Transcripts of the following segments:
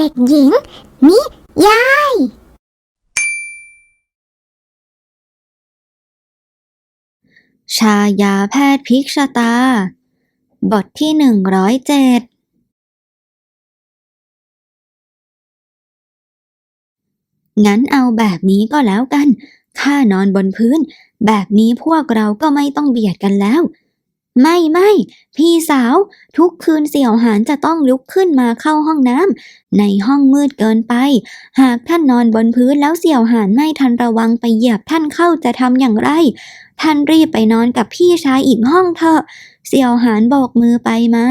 เด็กหญิง นิยาย ชายาแพทย์พิกชตา บทที่หนึ่งร้อยเจ็ดงั้นเอาแบบนี้ก็แล้วกัน ข้านอนบนพื้น แบบนี้พวกเราก็ไม่ต้องเบียดกันแล้ว ไม่ไม่พี่สาว ทุกคืนเสี่ยวหานจะต้องลุกขึ้นมาเข้าห้องน้ำในห้องมืดเกินไป หากท่านนอนบนพื้นแล้วเสี่ยวหานไม่ทันระวังไปเหยียบท่านเข้าจะทำอย่างไร ท่านรีบไปนอนกับพี่ชายอีกห้องเถอะเสี่ยวหานโบกมือไปมา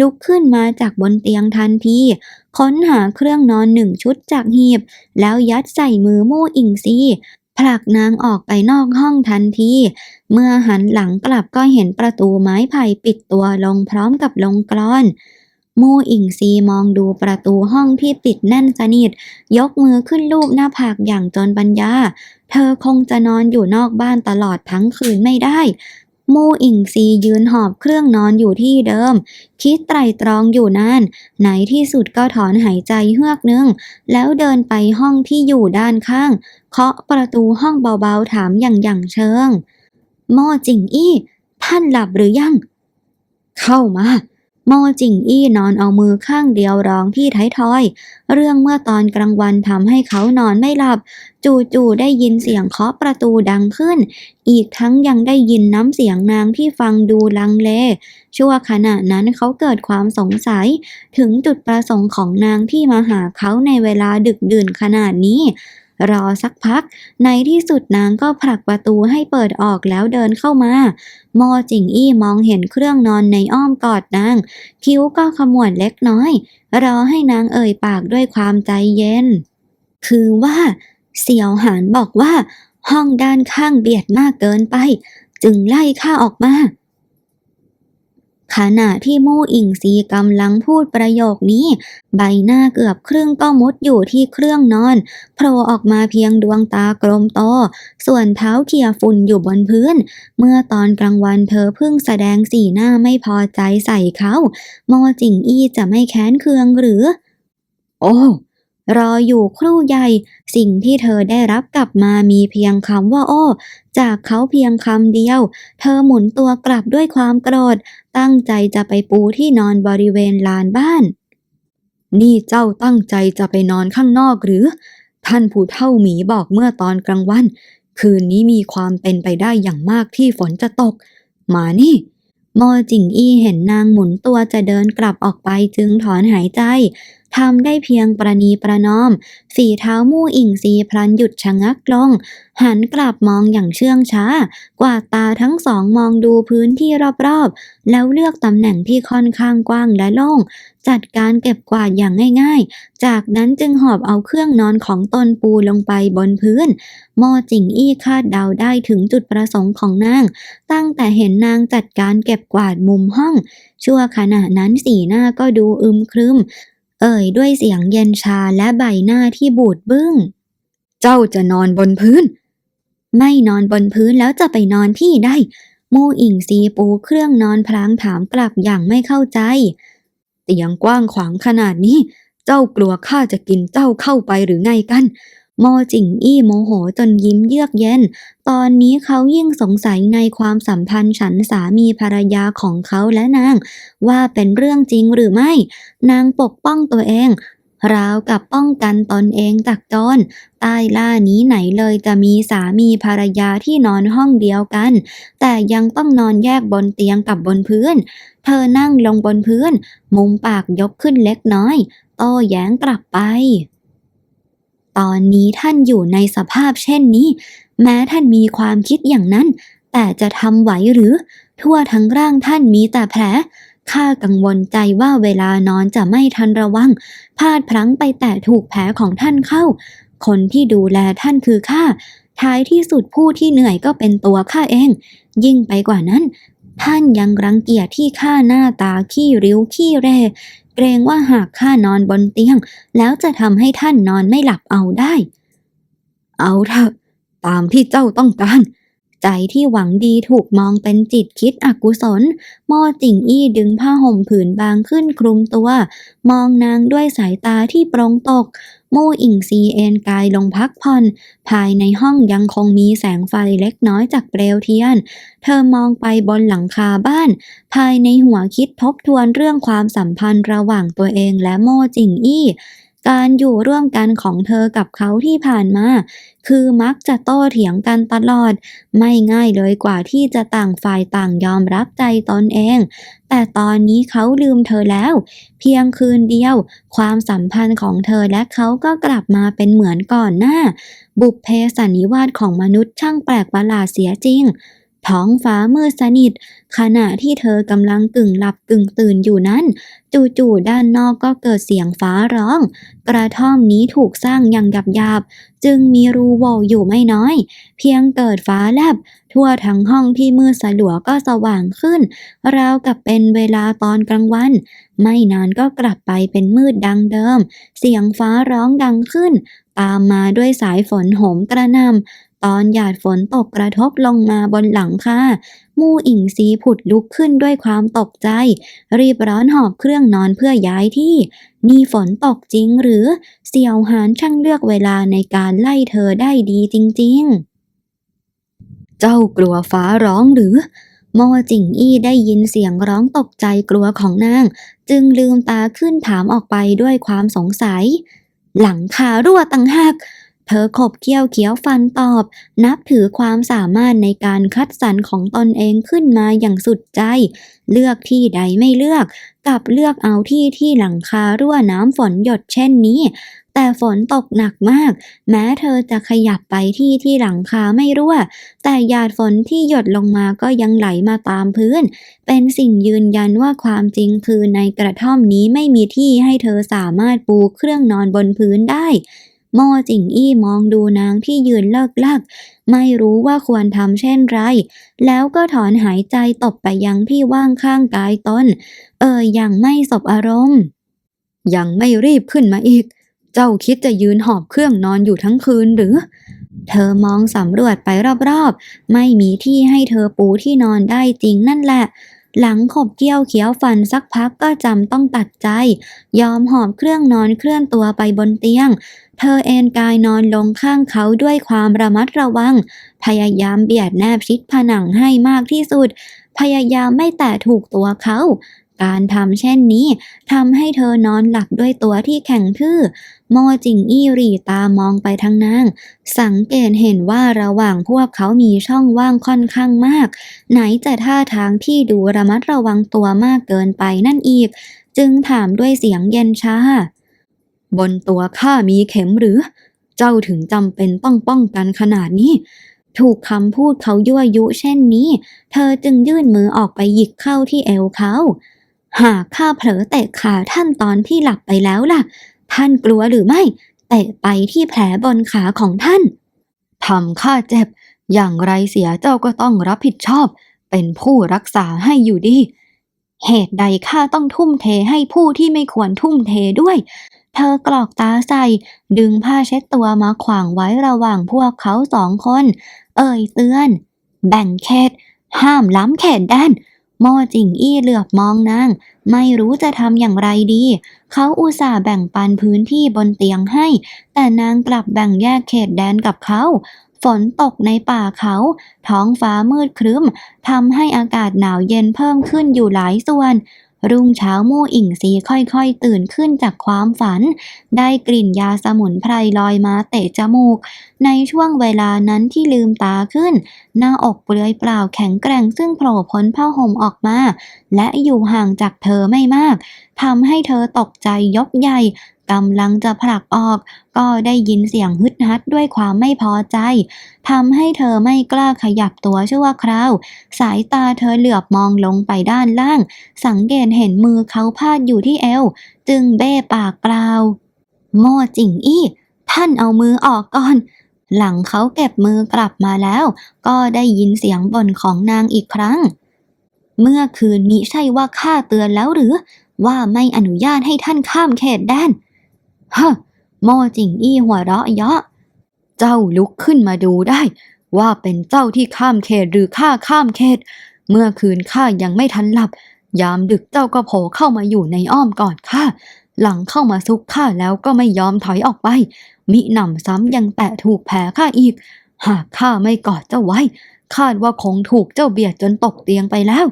ลุกขึ้นมาจากบนเตียงทันทีค้นหาเครื่องนอนหนึ่งชุดจากหีบ แล้วยัดใส่มือมู่อิงซี ผลักนางออกไปนอกห้องทันที เมื่อหันหลังกลับก็เห็นประตูไม้ไผ่ปิดตัวลงพร้อมกับลงกลอน มู่อิงซีมองดูประตูห้องที่ปิดแน่นสนิท ยกมือขึ้นลูบหน้าผากอย่างจนปัญญา เธอคงจะนอนอยู่นอกบ้านตลอดทั้งคืนไม่ได้ มู่อิงซียืนหอบเครื่องนอนอยู่ที่เดิม คิดไตรตรองอยู่นานไหนที่สุดก็ถอนหายใจเฮือกนึง แล้วเดินไปห้องที่อยู่ด้านข้าง เคาะประตูห้องเบาๆถามอย่างอย่างเชิง โม่จิงอี้ ท่านหลับหรือยัง เข้ามา โมจิงอี้นอนเอามือข้างเดียวรองที่ท้ายทอย เรื่องเมื่อตอนกลางวันทำให้เขานอนไม่หลับ จู่ๆได้ยินเสียงเคาะประตูดังขึ้น อีกทั้งยังได้ยินน้ำเสียงนางที่ฟังดูลังเล ชั่วขณะนั้นเขาเกิดความสงสัย ถึงจุดประสงค์ของนางที่มาหาเขาในเวลาดึกดื่นขนาดนี้ รอสักพัก ในที่สุดนางก็ผลักประตูให้เปิดออกแล้วเดินเข้ามามอจิงอี้มองเห็นเครื่องนอนในอ้อมกอดนาง คิ้วก็ขมวดเล็กน้อย รอให้นางเอ่ยปากด้วยความใจเย็น คือว่า เสี่ยวหานบอกว่า ห้องด้านข้างเบียดมากเกินไป จึงไล่ข้าออกมา ขณะที่มู่อิงซีกำลังพูดประโยคนี้ ใบหน้าเกือบครึ่งก็มุดอยู่ที่เครื่องนอนโผล่ออกมาเพียงดวงตากลมโต ส่วนเท้าเขี่ยฝุ่นอยู่บนพื้น เมื่อตอนกลางวันเธอเพิ่งแสดงสีหน้าไม่พอใจใส่เขามอจิงอี้จะไม่แค้นเคืองหรือ โอ้ รออยู่ครู่ใหญ่ สิ่งที่เธอได้รับกลับมามีเพียงคำว่าโอ้ จากเขาเพียงคำเดียว เธอหมุนตัวกลับด้วยความโกรธ ตั้งใจจะไปปูที่นอนบริเวณลานบ้าน นี่เจ้าตั้งใจจะไปนอนข้างนอกหรือ ท่านผู้เฒ่าหมีบอกเมื่อตอนกลางวัน คืนนี้มีความเป็นไปได้อย่างมากที่ฝนจะตก มานี่ โมจิงอี้เห็นนางหมุนตัวจะเดินกลับออกไปจึงถอนหายใจทำได้เพียงประนีประนอม ฝีเท้ามู่อิงซีพลันหยุดชะงักลง หันกลับมองอย่างเชื่องช้า กวาดตาทั้งสองมองดูพื้นที่รอบๆ แล้วเลือกตำแหน่งที่ค่อนข้างกว้างและโล่ง จัดการเก็บกวาดอย่างง่ายๆ จากนั้นจึงหอบเอาเครื่องนอนของตนปูลงไปบนพื้นมอจิงอี้คาดเดาได้ถึงจุดประสงค์ของนาง ตั้งแต่เห็นนางจัดการเก็บกวาดมุมห้อง ชั่วขณะนั้นสีหน้าก็ดูอึมครึม เอ่ยด้วยเสียงเย็นชาและใบหน้าที่บูดบึ้ง เจ้าจะนอนบนพื้น ไม่นอนบนพื้นแล้วจะไปนอนที่ใดมู่อิงซีปูเครื่องนอนพลางถามกลับอย่างไม่เข้าใจ เตียงกว้างขวางขนาดนี้ เจ้ากลัวข้าจะกินเจ้าเข้าไปหรือไงกันมอจิงอี้โมโหจนยิ้มเยือกเย็น ตอนนี้เขายิ่งสงสัยในความสัมพันธ์ฉันสามีภรรยาของเขาและนาง ว่าเป็นเรื่องจริงหรือไม่ นางปกป้องตัวเอง ราวกับป้องกันตนเองจากโจรใต้ล่านี้ไหนเลยจะมีสามีภรรยาที่นอนห้องเดียวกัน แต่ยังต้องนอนแยกบนเตียงกับบนพื้น เธอนั่งลงบนพื้น มุมปากยกขึ้นเล็กน้อย โต้แย้งกลับไป ตอนนี้ท่านอยู่ในสภาพเช่นนี้ แม้ท่านมีความคิดอย่างนั้น แต่จะทำไหวหรือ ทั่วทั้งร่างท่านมีแต่แผล ข้ากังวลใจว่าเวลานอนจะไม่ทันระวัง พลาดพลั้งไปแต่ถูกแผลของท่านเข้า คนที่ดูแลท่านคือข้า ท้ายที่สุดผู้ที่เหนื่อยก็เป็นตัวข้าเอง ยิ่งไปกว่านั้น ท่านยังรังเกียจที่ข้าหน้าตาขี้ริ้วขี้เรเกรงว่าหากข้านอนบนเตียง แล้วจะทำให้ท่านนอนไม่หลับเอาได้ เอาเถอะ ตามที่เจ้าต้องการ ใจที่หวังดีถูกมองเป็นจิตคิดอกุศลหม้อจิงอี้ดึงผ้าห่มผืนบางขึ้นคลุมตัว มองนางด้วยสายตาที่โปรงตก มู่อิงซีเอนกายลงพักผ่อน ภายในห้องยังคงมีแสงไฟเล็กน้อยจากเปลวเทียน เธอมองไปบนหลังคาบ้าน ภายในหัวคิดทบทวนเรื่องความสัมพันธ์ระหว่างตัวเองและโม่จิงอี้ การอยู่ร่วมกันของเธอกับเขาที่ผ่านมา คือมักจะโต้เถียงกันตลอด ไม่ง่ายเลยกว่าที่จะต่างฝ่ายต่างยอมรับใจตนเอง แต่ตอนนี้เขาลืมเธอแล้ว เพียงคืนเดียว ความสัมพันธ์ของเธอและเขาก็กลับมาเป็นเหมือนก่อนหน้า บุพเพสันนิวาสของมนุษย์ช่างแปลกประหลาดเสียจริง ท้องฟ้ามืดสนิท ขณะที่เธอกำลังกึ่งหลับกึ่งตื่นอยู่นั้น จู่ๆด้านนอกก็เกิดเสียงฟ้าร้อง กระท่อมนี้ถูกสร้างอย่างหยาบๆจึงมีรูโหว่อยู่ไม่น้อย เพียงเกิดฟ้าแลบ ทั่วทั้งห้องที่มืดสลัวก็สว่างขึ้น ราวกับเป็นเวลาตอนกลางวัน ไม่นานก็กลับไปเป็นมืดดังเดิม เสียงฟ้าร้องดังขึ้น ตามมาด้วยสายฝนโหมกระนำ ตอนหยาดฝนตกกระทบลงมาบนหลังคามู่อิงซีผุดลุกขึ้นด้วยความตกใจ รีบร้อนหอบเครื่องนอนเพื่อย้ายที่ นี่ฝนตกจริงหรือ เสี่ยวหานช่างเลือกเวลาในการไล่เธอได้ดีจริง ๆ เจ้ากลัวฟ้าร้องหรือโมจิงอี้ได้ยินเสียงร้องตกใจกลัวของนาง จึงลืมตาขึ้นถามออกไปด้วยความสงสัย หลังคารั่วตังหาก เธอขบเคี้ยวเขียวฟันตอบ นับถือความสามารถในการคัดสรรของตนเองขึ้นมาอย่างสุดใจ เลือกที่ใดไม่เลือก กลับเลือกเอาที่ที่หลังคารั่วน้ำฝนหยดเช่นนี้ แต่ฝนตกหนักมาก แม้เธอจะขยับไปที่ที่หลังคาไม่รั่ว แต่หยาดฝนที่หยดลงมาก็ยังไหลมาตามพื้น เป็นสิ่งยืนยันว่าความจริงคือในกระท่อมนี้ไม่มีที่ให้เธอสามารถปูเครื่องนอนบนพื้นได้ โมจิงอี้มองดูนางที่ยืนเลิกลัก ไม่รู้ว่าควรทำเช่นไร แล้วก็ถอนหายใจตบไปยังที่ว่างข้างกายตน เออย่างไม่สบอารมณ์ ยังไม่รีบขึ้นมาอีก เจ้าคิดจะยืนหอบเครื่องนอนอยู่ทั้งคืนหรือ เธอมองสำรวจไปรอบๆ ไม่มีที่ให้เธอปูที่นอนได้จริงนั่นแหละหลังขบเกี้ยวเขียวฟันสักพักก็จำต้องตัดใจ ยอมหอบเครื่องนอนเคลื่อนตัวไปบนเตียง เธอเอนกายนอนลงข้างเขาด้วยความระมัดระวัง พยายามเบียดแนบชิดผนังให้มากที่สุด พยายามไม่แตะถูกตัวเขา การทำเช่นนี้ทำให้เธอนอนหลับด้วยตัวที่แข็งทื่อโมจิงอี้รีตามองไปทางนาง สังเกตเห็นว่าระหว่างพวกเขามีช่องว่างค่อนข้างมาก ไหนจะท่าทางที่ดูระมัดระวังตัวมากเกินไปนั่นอีก จึงถามด้วยเสียงเย็นชา บนตัวข้ามีเข็มหรือ เจ้าถึงจำเป็นต้องป้องกันขนาดนี้ ถูกคำพูดเขายั่วยุเช่นนี้ เธอจึงยื่นมือออกไปหยิกเข้าที่เอวเขา หากข้าเผลอเตะขาท่านตอนที่หลับไปแล้วล่ะ ท่านกลัวหรือไม่ เตะไปที่แผลบนขาของท่านทำข้าเจ็บ อย่างไรเสียเจ้าก็ต้องรับผิดชอบ เป็นผู้รักษาให้อยู่ดี เหตุใดข้าต้องทุ่มเทให้ผู้ที่ไม่ควรทุ่มเทด้วย เธอกรอกตาใส่ ดึงผ้าเช็ดตัวมาขวางไว้ระหว่างพวกเขาสองคน เอ่ยเตือน แบ่งเขต ห้ามล้ำเขตแดนโมจิงอี้เหลือบมองนาง ไม่รู้จะทำอย่างไรดี เขาอุตส่าห์แบ่งปันพื้นที่บนเตียงให้ แต่นางกลับแบ่งแยกเขตแดนกับเขา ฝนตกในป่าเขา ท้องฟ้ามืดครึ้มทำให้อากาศหนาวเย็นเพิ่มขึ้นอยู่หลายส่วน รุ่งเช้ามู่อิงซีค่อยๆ ตื่นขึ้นจากความฝัน ได้กลิ่นยาสมุนไพรลอยมาเตะจมูก ในช่วงเวลานั้นที่ลืมตาขึ้น หน้าอกเปลือยเปล่าแข็งแกร่งซึ่งโผล่พ้นผ้าห่มออกมา และอยู่ห่างจากเธอไม่มากทำให้เธอตกใจยกใหญ่ กำลังจะผลักออก ก็ได้ยินเสียงฮึดฮัดด้วยความไม่พอใจทำให้เธอไม่กล้าขยับตัวชั่วคราว สายตาเธอเหลือบมองลงไปด้านล่าง สังเกตเห็นมือเขาพาดอยู่ที่เอว จึงเบ้ปากกล่าว โม่จิงอี้ ท่านเอามือออกก่อนหลังเขาเก็บมือกลับมาแล้ว ก็ได้ยินเสียงบ่นของนางอีกครั้ง เมื่อคืนมิใช่ว่าข้าเตือนแล้วหรือ ว่าไม่อนุญาตให้ท่านข้ามเขตแดน ฮะโมจิงอี้หัวเราะเยาะ เจ้าลุกขึ้นมาดูได้ ว่าเป็นเจ้าที่ข้ามเขตหรือข้าข้ามเขต เมื่อคืนข้ายังไม่ทันหลับ ยามดึกเจ้าก็โผล่เข้ามาอยู่ในอ้อมกอดข้าหลังเข้ามาซุกข้าแล้วก็ไม่ยอมถอยออกไป มิหนำซ้ำยังแตะถูกแผลข้าอีก หากข้าไม่กอดเจ้าไว้ คาดว่าคงถูกเจ้าเบียดจนตกเตียงไปแล้ว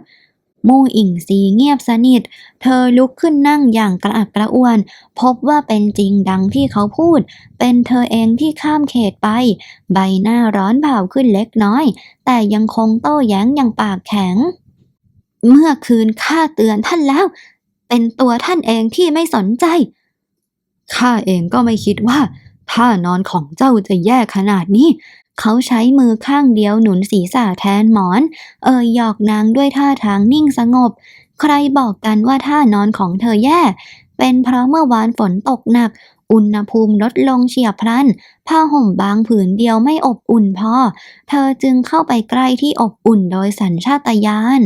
มู่อิงซีเงียบสนิท เธอลุกขึ้นนั่งอย่างกระอักกระอ่วน พบว่าเป็นจริงดังที่เขาพูด เป็นเธอเองที่ข้ามเขตไป ใบหน้าร้อนเผาขึ้นเล็กน้อย แต่ยังคงโต้แย้งอย่างปากแข็ง เมื่อคืนข้าเตือนท่านแล้ว เป็นตัวท่านเองที่ไม่สนใจ ข้าเองก็ไม่คิดว่าท่านอนของเจ้าจะแย่ขนาดนี้ เขาใช้มือข้างเดียวหนุนศีรษะแทนหมอน เอ่ยหยอกนางด้วยท่าทางนิ่งสงบ ใครบอกกันว่าท่านอนของเธอแย่ เป็นเพราะเมื่อวานฝนตกหนัก อุณหภูมิลดลงเฉียบพลัน ผ้าห่มบางผืนเดียวไม่อบอุ่นพอ เธอจึงเข้าไปใกล้ที่อบอุ่นโดยสัญชาตญาณ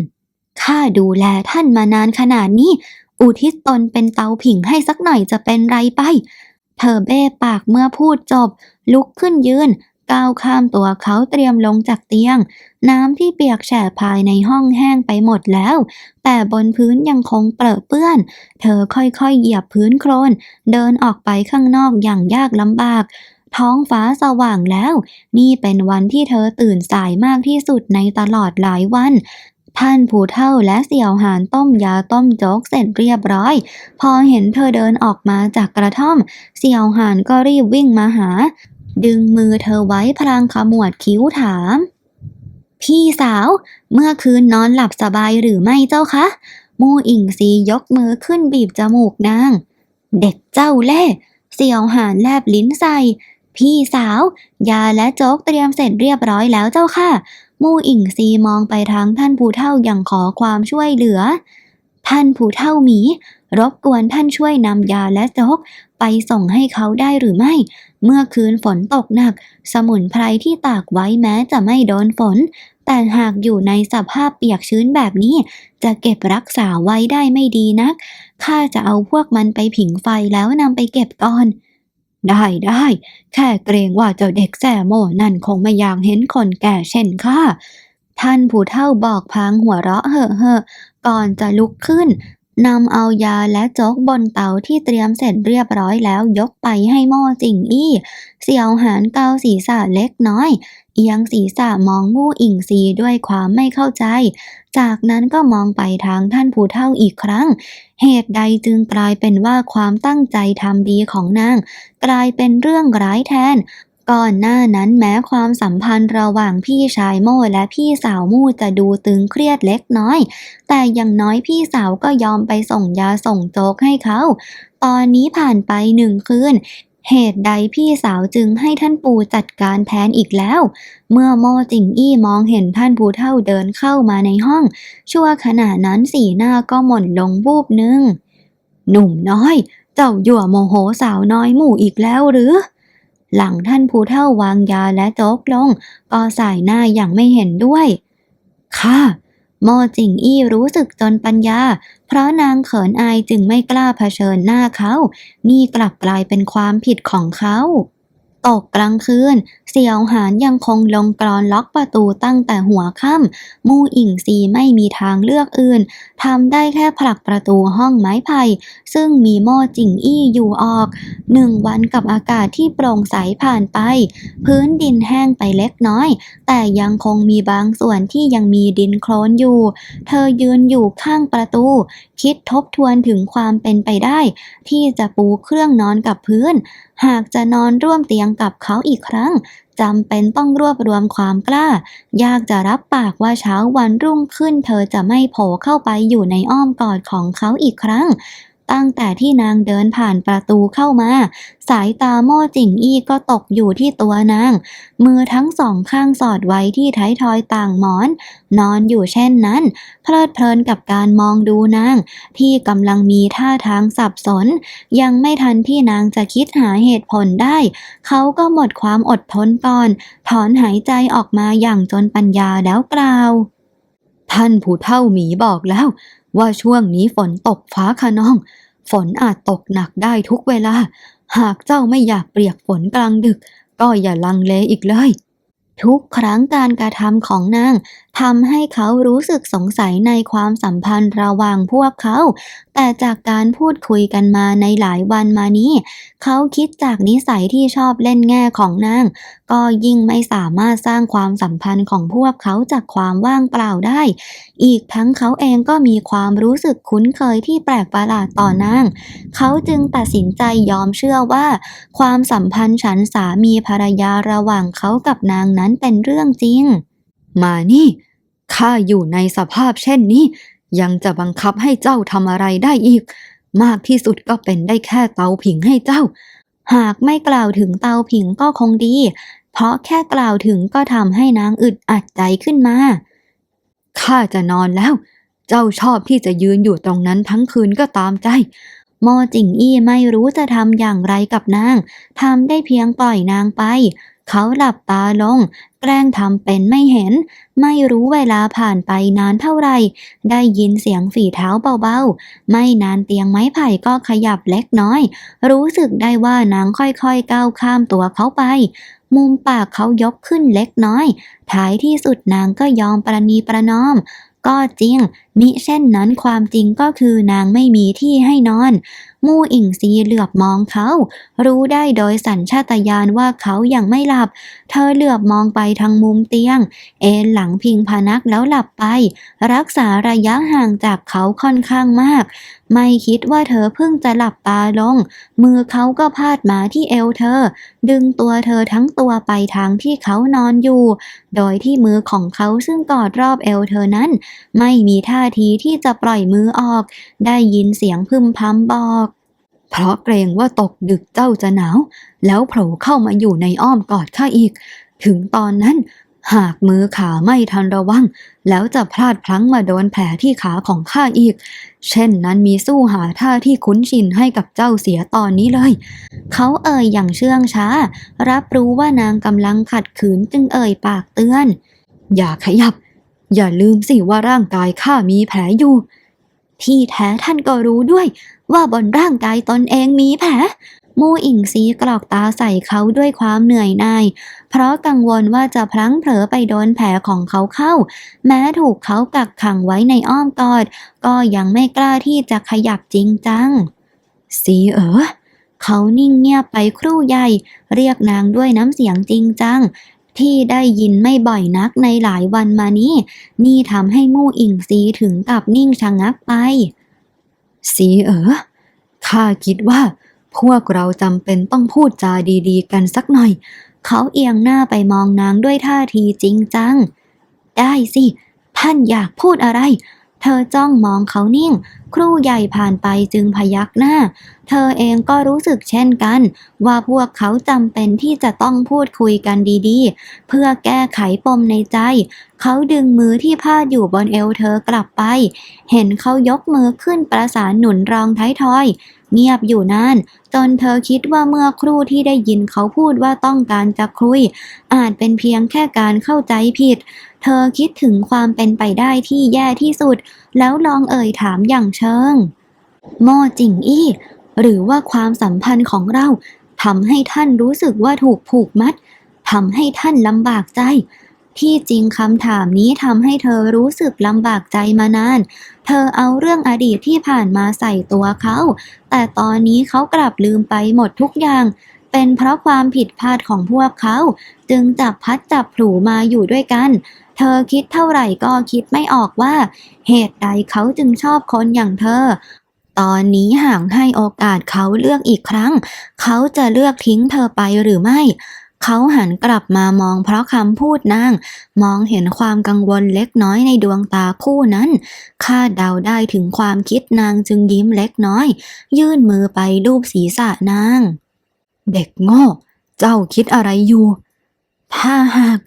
ข้าดูแลท่านมานานขนาดนี้ อุทิศตนเป็นเตาผิงให้สักหน่อยจะเป็นไรไป เธอเบ้ปากเมื่อพูดจบ ลุกขึ้นยืน ก้าวข้ามตัวเขาเตรียมลงจากเตียง น้ำที่เปียกแฉะภายในห้องแห้งไปหมดแล้ว แต่บนพื้นยังคงเปรอะเปื้อน เธอค่อยๆเหยียบพื้นโคลนเดินออกไปข้างนอกอย่างยากลำบาก ท้องฟ้าสว่างแล้ว นี่เป็นวันที่เธอตื่นสายมากที่สุดในตลอดหลายวันท่านผู้เฒ่าและเสี่ยวหานต้มยาต้มโจ๊กเสร็จเรียบร้อย พอเห็นเธอเดินออกมาจากกระท่อม เสี่ยวหานก็รีบวิ่งมาหา ดึงมือเธอไว้พลางขมวดคิ้วถาม พี่สาว เมื่อคืนนอนหลับสบายหรือไม่เจ้าคะมู่อิงซียกมือขึ้นบีบจมูกนาง เด็กเจ้าเล่เสี่ยวหานแลบลิ้นใส่ พี่สาว ยาและโจ๊กเตรียมเสร็จเรียบร้อยแล้วเจ้าค่ะ มู่อิงซีมองไปทางท่านผู้เฒ่าอย่างขอความช่วยเหลือ ท่านผู้เฒ่าหมี รบกวนท่านช่วยนำยาและโจ๊กไปส่งให้เขาได้หรือไม่ เมื่อคืนฝนตกหนัก สมุนไพรที่ตากไว้แม้จะไม่โดนฝน แต่หากอยู่ในสภาพเปียกชื้นแบบนี้ จะเก็บรักษาไว้ได้ไม่ดีนัก ข้าจะเอาพวกมันไปผิงไฟแล้วนำไปเก็บก่อนได้ได้ แค่เกรงว่าเจ้าเด็กแสโมนั่นคงไม่อยากเห็นคนแก่เช่นข้าท่านผู้เฒ่าบอกพางหัวเราะเห่อเห่อๆ ก่อนจะลุกขึ้นนำเอายาและโจ๊กบนเตาที่เตรียมเสร็จเรียบร้อยแล้วยกไปให้หม้อจิงอี้ เสี่ยวหานเกาศีรษะเล็กน้อย เอียงศีรษะมองมู่อิงซีด้วยความไม่เข้าใจ จากนั้นก็มองไปทางท่านผู้เฒ่าอีกครั้ง เหตุใดจึงกลายเป็นว่าความตั้งใจทำดีของนาง กลายเป็นเรื่องร้ายแทน ก่อนหน้านั้นแม้ความสัมพันธ์ระหว่างพี่ชายโม่และพี่สาวมู่จะดูตึงเครียดเล็กน้อย แต่อย่างน้อยพี่สาวก็ยอมไปส่งยาส่งโจ๊กให้เขา ตอนนี้ผ่านไปหนึ่งคืน เหตุใดพี่สาวจึงให้ท่านปู่จัดการแทนอีกแล้ว เมื่อโม่จิงอี้มองเห็นท่านผู้เฒ่าเดินเข้ามาในห้อง ชั่วขณะนั้นสีหน้าก็หม่นลงวูบหนึ่งหนุ่มน้อย เจ้าหยั่วโมโหสาวน้อยหมู่อีกแล้วหรือ หลังท่านผู้เฒ่าวางยาและโจ๊กลง ก็สายหน้าอย่างไม่เห็นด้วย ค่ะโมจิงอี้รู้สึกจนปัญญา เพราะนางเขินอายจึงไม่กล้าเผชิญหน้าเขา นี่กลับกลายเป็นความผิดของเขา ตกกลางคืน เสี่ยวหานยังคงลงกรอนล็อกประตูตั้งแต่หัวค่ำมู่อิงซีไม่มีทางเลือกอื่นทำได้แค่ผลักประตูห้องไม้ไผ่ซึ่งมีโม่จิงอี้อยู่ออกหนึ่งวันกับอากาศที่โปร่งใสผ่านไป พื้นดินแห้งไปเล็กน้อย แต่ยังคงมีบางส่วนที่ยังมีดินโคลนอยู่ เธอยืนอยู่ข้างประตู คิดทบทวนถึงความเป็นไปได้ ที่จะปูเครื่องนอนกับพื้น หากจะนอนร่วมเตียงกับเขาอีกครั้งจำเป็นต้องรวบรวมความกล้า ยากจะรับปากว่าเช้าวันรุ่งขึ้น เธอจะไม่โผล่เข้าไปอยู่ในอ้อมกอดของเขาอีกครั้ง ตั้งแต่ที่นางเดินผ่านประตูเข้ามา สายตาโม่จิงอี้ก็ตกอยู่ที่ตัวนาง มือทั้งสองข้างสอดไว้ที่ท้ายทอยต่างหมอน นอนอยู่เช่นนั้น เพลิดเพลินกับการมองดูนาง ที่กำลังมีท่าทางสับสน ยังไม่ทันที่นางจะคิดหาเหตุผลได้ เขาก็หมดความอดทนก่อน ถอนหายใจออกมาอย่างจนปัญญาแล้วกล่าวท่านผู้เฒ่าหมีบอกแล้ว ว่าช่วงนี้ฝนตกฟ้าคะนอง ฝนอาจตกหนักได้ทุกเวลา หากเจ้าไม่อยากเปียกฝนกลางดึก ก็อย่าลังเลอีกเลย ทุกครั้งการกระทำของนางทำให้เขารู้สึกสงสัยในความสัมพันธ์ระหว่างพวกเขา แต่จากการพูดคุยกันมาในหลายวันมานี้ เขาคิดจากนิสัยที่ชอบเล่นแง่ของนาง ก็ยิ่งไม่สามารถสร้างความสัมพันธ์ของพวกเขาจากความว่างเปล่าได้ อีกทั้งเขาเองก็มีความรู้สึกคุ้นเคยที่แปลกประหลาดต่อนาง เขาจึงตัดสินใจยอมเชื่อว่า ความสัมพันธ์ฉันสามีภรรยาระหว่างเขากับนางนั้นเป็นเรื่องจริง มานี่ ข้าอยู่ในสภาพเช่นนี้ ยังจะบังคับให้เจ้าทำอะไรได้อีก มากที่สุดก็เป็นได้แค่เตาผิงให้เจ้า หากไม่กล่าวถึงเตาผิงก็คงดี เพราะแค่กล่าวถึงก็ทำให้นางอึดอัดใจขึ้นมา ข้าจะนอนแล้ว เจ้าชอบที่จะยืนอยู่ตรงนั้นทั้งคืนก็ตามใจโมจิงอี้ไม่รู้จะทำอย่างไรกับนาง ทำได้เพียงปล่อยนางไป เขาหลับตาลง แกล้งทำเป็นไม่เห็น ไม่รู้เวลาผ่านไปนานเท่าไหร่ ได้ยินเสียงฝีเท้าเบาๆ ไม่นานเตียงไม้ไผ่ก็ขยับเล็กน้อย รู้สึกได้ว่านางค่อยๆก้าวข้ามตัวเขาไป มุมปากเขายกขึ้นเล็กน้อย ท้ายที่สุดนางก็ยอมประนีประนอม ก็จริง มิเช่นนั้นความจริงก็คือนางไม่มีที่ให้นอน มู่อิงซีเหลือบมองเขา รู้ได้โดยสัญชาตญาณว่าเขายังไม่หลับ เธอเหลือบมองไปทางมุมเตียง เอนหลังพิงพนักแล้วหลับไป รักษาระยะห่างจากเขาค่อนข้างมาก ไม่คิดว่าเธอเพิ่งจะหลับตาลง มือเขาก็พาดมาที่เอวเธอ ดึงตัวเธอทั้งตัวไปทางที่เขานอนอยู่ โดยที่มือของเขาซึ่งกอดรอบเอวเธอนั้น ไม่มีท่าทีที่จะปล่อยมือออก ได้ยินเสียงพึมพำบอก เพราะเกรงว่าตกดึกเจ้าจะหนาว แล้วโผล่เข้ามาอยู่ในอ้อมกอดข้าอีก ถึงตอนนั้น หากมือขาไม่ทันระวัง แล้วจะพลาดพลั้งมาโดนแผลที่ขาของข้าอีก เช่นนั้นมีสู้หาท่าที่คุ้นชินให้กับเจ้าเสียตอนนี้เลย เขาเอ่ยอย่างเชื่องช้า รับรู้ว่านางกำลังขัดขืนจึงเอ่ยปากเตือน อย่าขยับ อย่าลืมสิว่าร่างกายข้ามีแผลอยู่ ที่แท้ท่านก็รู้ด้วย ว่าบนร่างกายตนเองมีแผลมู่อิงซีกรอกตาใส่เขาด้วยความเหนื่อยหน่าย เพราะกังวลว่าจะพลั้งเผลอไปโดนแผลของเขาเข้า แม้ถูกเขากักขังไว้ในอ้อมกอด ก็ยังไม่กล้าที่จะขยับจริงจังสีเอ๋อเขานิ่งเงียบไปครู่ใหญ่ เรียกนางด้วยน้ำเสียงจริงจัง ที่ได้ยินไม่บ่อยนักในหลายวันมานี้ นี่ทำให้มู่อิงซีถึงกับนิ่งชะงักไป สีเอ๋อข้าคิดว่า พวกเราจำเป็นต้องพูดจาดีๆ กันสักหน่อย เขาเอียงหน้าไปมองนางด้วยท่าทีจริงจัง ได้สิท่านอยากพูดอะไร เธอจ้องมองเขานิ่ง ครู่ใหญ่ผ่านไปจึงพยักหน้า เธอเองก็รู้สึกเช่นกัน ว่าพวกเขาจำเป็นที่จะต้องพูดคุยกันดีๆ เพื่อแก้ไขปมในใจ เขาดึงมือที่พาดอยู่บนเอวเธอกลับไป เห็นเขายกมือขึ้นประสานหนุนรองท้ายทอย เงียบอยู่นานจนเธอคิดว่าเมื่อครู่ที่ได้ยินเขาพูดว่าต้องการจะคุย อาจเป็นเพียงแค่การเข้าใจผิด เธอคิดถึงความเป็นไปได้ที่แย่ที่สุด แล้วลองเอ่ยถามอย่างเชิงโม่จิงอี้ หรือว่าความสัมพันธ์ของเราทำให้ท่านรู้สึกว่าถูกผูกมัดทำให้ท่านลำบากใจ ที่จริงคำถามนี้ทำให้เธอรู้สึกลำบากใจมานาน เธอเอาเรื่องอดีตที่ผ่านมาใส่ตัวเขา แต่ตอนนี้เขากลับลืมไปหมดทุกอย่าง เป็นเพราะความผิดพลาดของพวกเขา จึงจับพัดจับผูมาอยู่ด้วยกัน เธอคิดเท่าไหร่ก็คิดไม่ออกว่า เหตุใดเขาจึงชอบคนอย่างเธอ ตอนนี้ห่างให้โอกาสเขาเลือกอีกครั้ง เขาจะเลือกทิ้งเธอไปหรือไม่ เขาหันกลับมามองเพราะคำพูดนาง มองเห็นความกังวลเล็กน้อยในดวงตาคู่นั้นคาดเดาได้ถึงความคิดนางจึงยิ้มเล็กน้อย ยื่นมือไปลูบศีรษะนาง เด็กโง่ เจ้าคิดอะไรอยู่ ถ้าหาก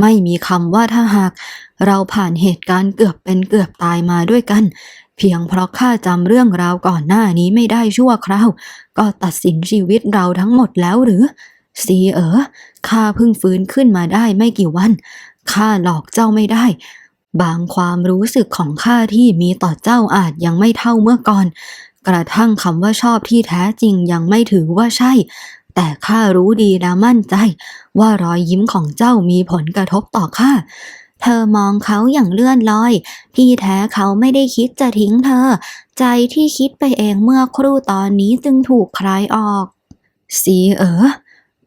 ไม่มีคำว่าถ้าหาก เราผ่านเหตุการณ์เกือบเป็นเกือบตายมาด้วยกันเพียงเพราะข้าจำเรื่องราวก่อนหน้านี้ไม่ได้ชั่วคราว ก็ตัดสินชีวิตเราทั้งหมดแล้วหรือ สีเอ๋อข้าเพิ่งฟื้นขึ้นมาได้ไม่กี่วัน ข้าหลอกเจ้าไม่ได้ บางความรู้สึกของข้าที่มีต่อเจ้าอาจยังไม่เท่าเมื่อก่อน กระทั่งคำว่าชอบที่แท้จริงยังไม่ถือว่าใช่ แต่ข้ารู้ดีและมั่นใจ ว่ารอยยิ้มของเจ้ามีผลกระทบต่อข้าเธอมองเขาอย่างเลื่อนลอย ที่แท้เขาไม่ได้คิดจะทิ้งเธอ ใจที่คิดไปเองเมื่อครู่ตอนนี้จึงถูกคลายออก สีเอ๋อ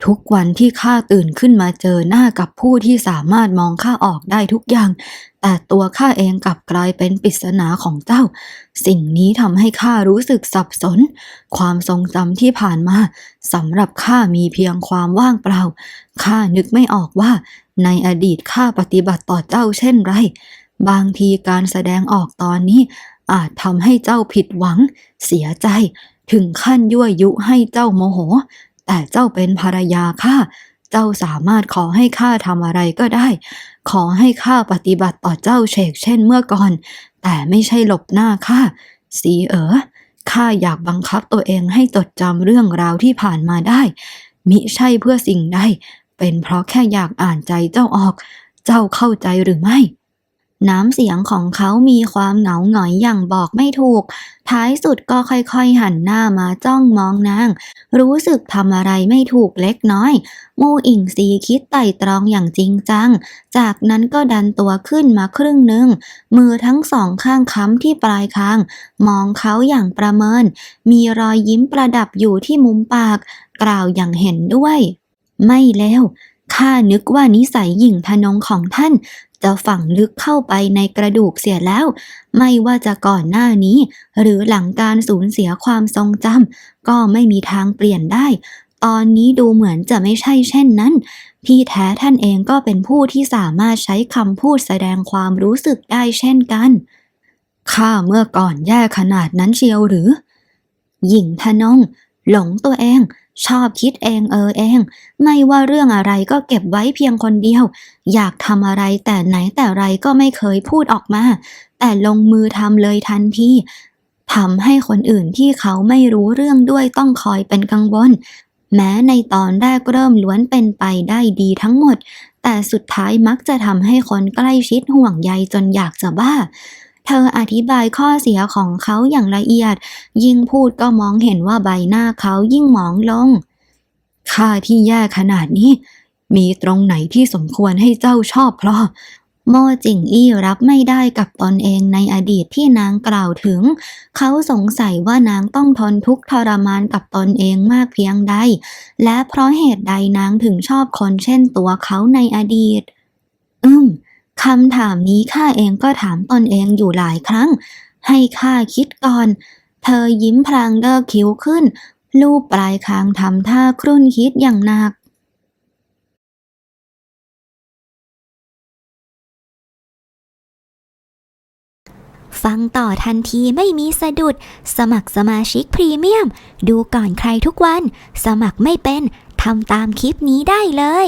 ทุกวันที่ข้าตื่นขึ้นมาเจอหน้ากับผู้ที่สามารถมองข้าออกได้ทุกอย่าง แต่ตัวข้าเองกลับกลายเป็นปริศนาของเจ้า สิ่งนี้ทำให้ข้ารู้สึกสับสน ความทรงจำที่ผ่านมาสำหรับข้ามีเพียงความว่างเปล่า ข้านึกไม่ออกว่า ในอดีตข้าปฏิบัติต่อเจ้าเช่นไร บางทีการแสดงออกตอนนี้ อาจทำให้เจ้าผิดหวัง เสียใจ ถึงขั้นยั่วยุให้เจ้าโมโห แต่เจ้าเป็นภรรยาข้า เจ้าสามารถขอให้ข้าทำอะไรก็ได้ ขอให้ข้าปฏิบัติต่อเจ้าเฉกเช่นเมื่อก่อน แต่ไม่ใช่หลบหน้าข้า สีเอ๋อข้าอยากบังคับตัวเองให้จดจำเรื่องราวที่ผ่านมาได้ มิใช่เพื่อสิ่งใด เป็นเพราะแค่อยากอ่านใจเจ้าออก เจ้าเข้าใจหรือไม่ น้ำเสียงของเขามีความเหงาหงอยอย่างบอกไม่ถูก ท้ายสุดก็ค่อยๆหันหน้ามาจ้องมองนาง รู้สึกทำอะไรไม่ถูกเล็กน้อย มูอิงซีคิดไต่ตรองอย่างจริงจัง จากนั้นก็ดันตัวขึ้นมาครึ่งหนึ่ง มือทั้งสองข้างค้ำที่ปลายคาง มองเขาอย่างประเมิน มีรอยยิ้มประดับอยู่ที่มุมปาก กล่าวอย่างเห็นด้วย ไม่แล้วข้านึกว่านิสัยหยิ่งทนงของท่าน จะฝังลึกเข้าไปในกระดูกเสียแล้ว ไม่ว่าจะก่อนหน้านี้ หรือหลังการสูญเสียความทรงจำก็ไม่มีทางเปลี่ยนได้ ตอนนี้ดูเหมือนจะไม่ใช่เช่นนั้นที่แท้ท่านเองก็เป็นผู้ที่สามารถใช้คำพูดแสดงความรู้สึกได้เช่นกันข้าเมื่อก่อนแย่ขนาดนั้นเชียวหรือ หญิงทนงหลงตัวเอง ชอบคิดเองเออเอง ไม่ว่าเรื่องอะไรก็เก็บไว้เพียงคนเดียว อยากทำอะไรแต่ไหนแต่ไรก็ไม่เคยพูดออกมา แต่ลงมือทำเลยทันทีทำให้คนอื่นที่เขาไม่รู้เรื่องด้วยต้องคอยเป็นกังวล แม้ในตอนแรกเริ่มล้วนเป็นไปได้ดีทั้งหมด แต่สุดท้ายมักจะทำให้คนใกล้ชิดห่วงใยจนอยากจะบ้า เธออธิบายข้อเสียของเขาอย่างละเอียด ยิ่งพูดก็มองเห็นว่าใบหน้าเขายิ่งหมองลง ข้าที่แย่ขนาดนี้ มีตรงไหนที่สมควรให้เจ้าชอบเพราะโมจิงอี้รับไม่ได้กับตนเองในอดีตที่นางกล่าวถึง เขาสงสัยว่านางต้องทนทุกข์ทรมานกับตนเองมากเพียงใด และเพราะเหตุใดนางถึงชอบคนเช่นตัวเขาในอดีต อืม คำถามนี้ข้าเองก็ถามตนเองอยู่หลายครั้ง ให้ข้าคิดก่อน เธอยิ้มพลางเลิกคิ้วขึ้น ลูบปลายคางทำท่าครุ่นคิดอย่างหนักฟังต่อทันทีไม่มีสะดุด สมัครสมาชิกพรีเมียม ดูก่อนใครทุกวัน สมัครไม่เป็น ทำตามคลิปนี้ได้เลย